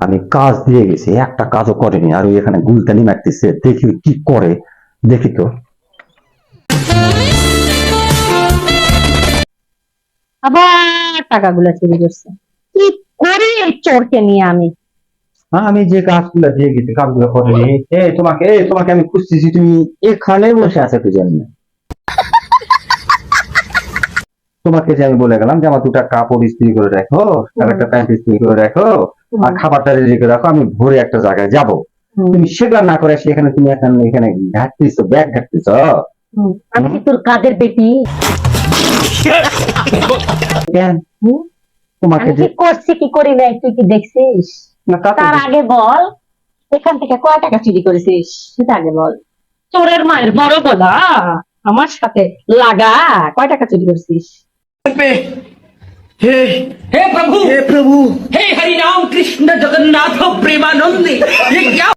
আমি কাজ দিয়ে গেছি একটা কাজও করেনি আর ওই এখানে গুলতানি মারতেছে দেখি কি করে দেখি তো। আবার টাকাগুলো চুরি করছে। কি করি এই চোরকে নিয়ে আমি? আমি যে কাজগুলো দিয়ে গেছি কাজগুলো করেনি এ তোমাকে এ তোমাকে আমি খুঁজতেছি তুমি এখানে বসে আছো কি জানি না তোমাকে যে আমি বলে গেলাম যে আমার দুটা কাপড় ইস্ত্রি করে রাখো আর একটা প্যান্ট ইস্ত্রি করে রাখো আর খাবারটা রেডি করে রাখো আমি ভোরে একটা জায়গায় যাব। তুমি সেগুলা না করে সেখানে তুমি এখন এখানে ঘাটতিছো ব্যাগ ঘাটতিছ। আমি তোর কাদের বেটি? তোমাকে যে করছি কি করি নাই তুই কি দেখছিস? তার আগে বল এখান থেকে কয় টাকা চুরি করেছিস? সেটা আগে বল। চোরের মায়ের বড় গলা আমার সাথে লাগা কয় টাকা চুরি করছিস? पे। हे हे प्रभु। हे प्रभु। हे हरि राम कृष्ण जगन्नाथ प्रेमानंद ये क्या